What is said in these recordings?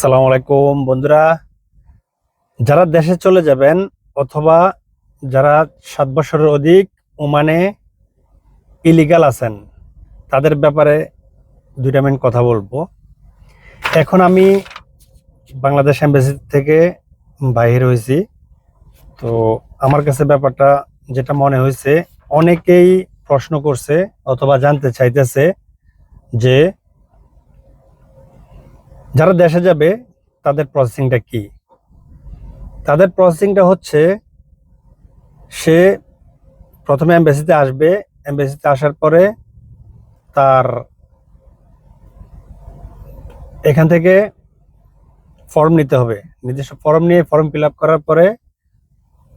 সালাম আলাইকুম। বন্ধুরা, যারা দেশে চলে যাবেন অথবা যারা সাত বছরের অধিক ওমানে ইলিগাল আছেন, তাদের ব্যাপারে দুইটা মিনিট কথা বলব। এখন আমি বাংলাদেশ এম্বাসি থেকে বাহির হয়েছি। তো আমার কাছে ব্যাপারটা যেটা মনে হয়েছে, অনেকেই প্রশ্ন করছে অথবা জানতে চাইতেছে যে যারা দেশে যাবে, তাদের প্রসেসিংটা কি? তাদের প্রসেসিংটা হচ্ছে, সে প্রথমে এমবেসিতে আসবে এমবেসিতে আসার পরে তার এখান থেকে ফর্ম নিতে হবে। নিজস্ব ফর্ম নিয়ে ফর্ম ফিল করার পরে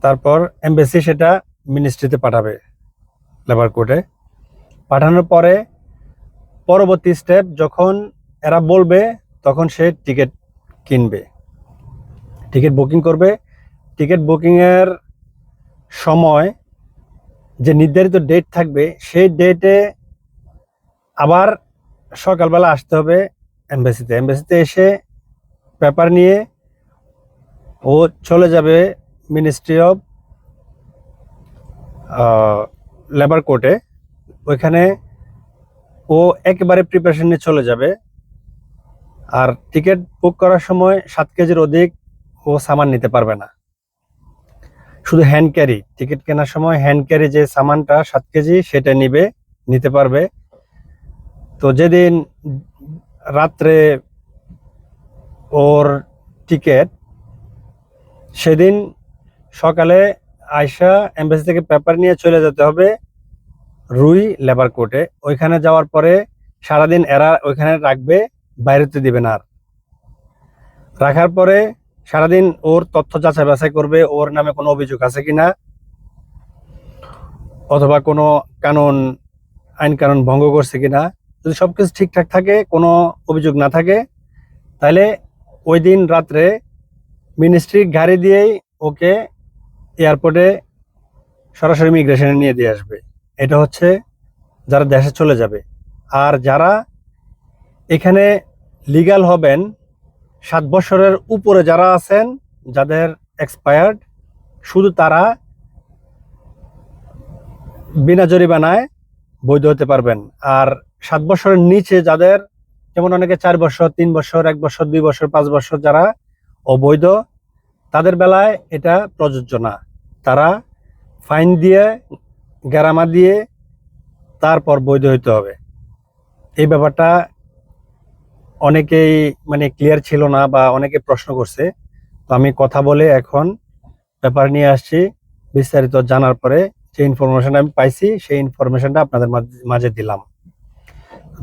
তারপর এমবেসি সেটা মিনিস্ট্রিতে পাঠাবে লেবার কোর্টে পাঠানোর পরে পরবর্তী স্টেপ যখন এরা বলবে তখন সে টিকিট কিনবে। টিকিট বুকিং করবে। টিকিট বুকিংয়ের সময় যে নির্ধারিত ডেট থাকবে, সেই ডেটে আবার সকালবেলা আসতে হবে এমবাসিতে এমবাসিতে এসে পেপার নিয়ে ও চলে যাবে মিনিস্ট্রি অফ লেবার কোর্টে ওইখানে ও একেবারে প্রিপারেশন নিয়ে চলে যাবে। আর টিকিট বুক করার সময় সাত কেজির অধিক ও সামান নিতে পারবে না। শুধু হ্যান্ড ক্যারি টিকিট কেনার সময় হ্যান্ড ক্যারি যে সামানটা সাত কেজি সেটা নিবে, নিতে পারবে। তো যেদিন রাত্রে ওর টিকিট সেদিন সকালে আয়সা এম্বাসি থেকে পেপার নিয়ে চলে যেতে হবে রুই লেবার কোর্টে ওইখানে যাওয়ার পরে সারাদিন এরা ওইখানে রাখবে বাইরেতে দিবে না আর। রাখার পরে সারাদিন ওর তথ্য যাচাই বাছাই করবে, ওর নামে কোনো অভিযোগ আছে কি না অথবা কোনো কানুন, আইন কানুন ভঙ্গ করছে কিনা, যদি সব কিছু ঠিকঠাক থাকে, কোনো অভিযোগ না থাকে, তাহলে ওই দিন রাত্রে মিনিস্ট্রি গাড়ি দিয়েই ওকে এয়ারপোর্টে সরাসরি ইমিগ্রেশনে নিয়ে দিয়ে আসবে। এটা হচ্ছে যারা দেশে চলে যাবে। আর যারা এখানে লিগ্যাল হবেন সাত বছরের উপরে যারা আছেন, যাদের এক্সপায়ার্ড শুধু তারা বিনা জরিমানায় বৈধ হতে পারবেন। আর সাত বছরের নিচে যাদের, যেমন অনেকে চার বছর, তিন বছর, এক বছর, দুই বছর, পাঁচ বছর যারা অবৈধ, তাদের বেলায় এটা প্রযোজ্য না। তারা ফাইন দিয়ে, গ্যারামা দিয়ে তারপর বৈধ হইতে হবে। এই ব্যাপারটা অনেকেই মানে ক্লিয়ার ছিল না বা অনেকে প্রশ্ন করছে। তো আমি কথা বলে এখন ব্যাপার নিয়ে আসছি। বিস্তারিত জানার পরে যে ইনফরমেশন আমি পাইছি, সেই ইনফরমেশনটা আপনাদের মাঝ- মাঝে দিলাম।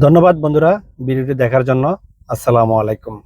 ধন্যবাদ বন্ধুরা, ভিডিওটি দেখার জন্য। আসসালামু আলাইকুম।